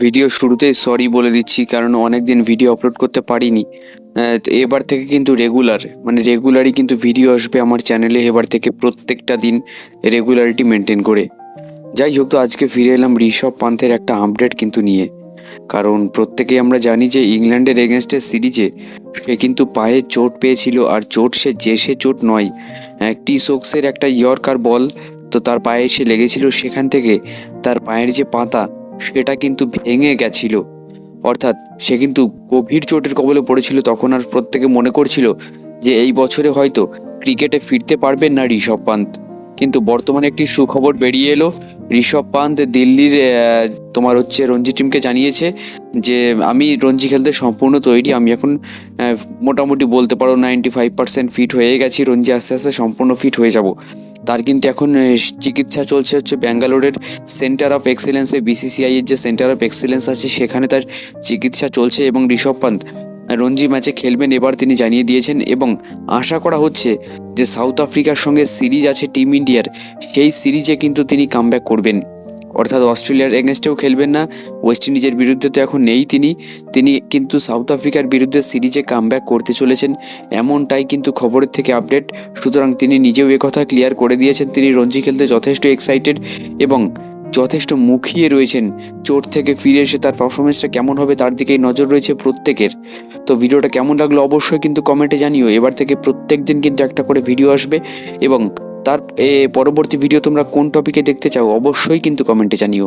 Video শুরুতেই sorry বলে দিচ্ছি, কারণ অনেক দিন ভিডিও আপলোড করতে পারিনি। এবার থেকে কিন্তু রেগুলার মানে রেগুলারই কিন্তু ভিডিও আসবে আমার চ্যানেলে এবার থেকে প্রত্যেকটা দিন রেগুলারিটি মেনটেন করে। যাই হোক, তো আজকে ফিরে এলাম ঋষভ পান্থের একটা আপডেট কিন্তু নিয়ে। কারণ প্রত্যেকেই আমরা জানি যে ইংল্যান্ডের এগেনস্টের সিরিজে সে কিন্তু পায়ে চোট পেয়েছিল, আর চোট সে যে সে চোট নয় টি সোক্সের একটা ইয়র্কার বল তো তার পায়ে এসে লেগেছিল সেখান থেকে। তার পায়ের যে পাতা সেটা কিন্তু ভেঙে গেছিল। অর্থাৎ সে কিন্তু গভীর চোটের কবলে পড়েছিল তখন আর প্রত্যেকে মনে করছিল যে এই বছরে হয়তো ক্রিকেটে ফিরতে পারবেন না ঋষভ পান্ত। কিন্তু বর্তমানে একটি সুখবর বেরিয়ে এলো। ঋষভ পান্ত দিল্লির তোমার হচ্ছে রঞ্জি টিমকে জানিয়েছে যে, আমি রঞ্জি খেলতে সম্পূর্ণ তৈরি। আমি এখন মোটামুটি বলতে পারো নাইনটি ফাইভ পার্সেন্ট ফিট হয়ে গেছি। রঞ্জি আস্তে আস্তে সম্পূর্ণ ফিট হয়ে যাব। তার কিন্তু এখন চিকিৎসা চলছে হচ্ছে ব্যাঙ্গালোরের সেন্টার অফ এক্সেলেন্সে, বিসিসিআই এর যে সেন্টার অফ এক্সেলেন্স আছে, সেখানে তার চিকিৎসা চলছে এবং ঋষভ পান্ত রঞ্জি ম্যাচে খেলবেন এবার তিনি জানিয়ে দিয়েছেন এবং আশা করা হচ্ছে যে সাউথ আফ্রিকার সঙ্গে সিরিজ আছে টিম ইন্ডিয়ার, সেই সিরিজে কিন্তু তিনি কামব্যাক করবেন। অর্থাৎ অস্ট্রেলিয়ার এগেনস্টেও খেলবেন না। ওয়েস্ট ইন্ডিজের বিরুদ্ধে তো এখন নেই তিনি। তিনি কিন্তু সাউথ আফ্রিকার বিরুদ্ধে সিরিজে কামব্যাক করতে চলেছেন। এমনটাই কিন্তু খবরের থেকে আপডেট। সুতরাং তিনি নিজেও কথা ক্লিয়ার করে দিয়েছেন। তিনি রঞ্জি খেলতে যথেষ্ট এক্সাইটেড এবং যথেষ্ট মুখিয়ে রয়েছেন। চোট থেকে ফিরে এসে তার পারফরমেন্সটা কেমন হবে তার দিকেই নজর রয়েছে প্রত্যেকের। তো ভিডিওটা কেমন লাগল অবশ্যই কিন্তু কমেন্টে জানিও। এবার থেকে প্রত্যেক দিন কিন্তু একটা করে ভিডিও আসবে এবং তার পরবর্তী ভিডিও তোমরা কোন টপিকে দেখতে চাও অবশ্যই কিন্তু কমেন্টে জানিও।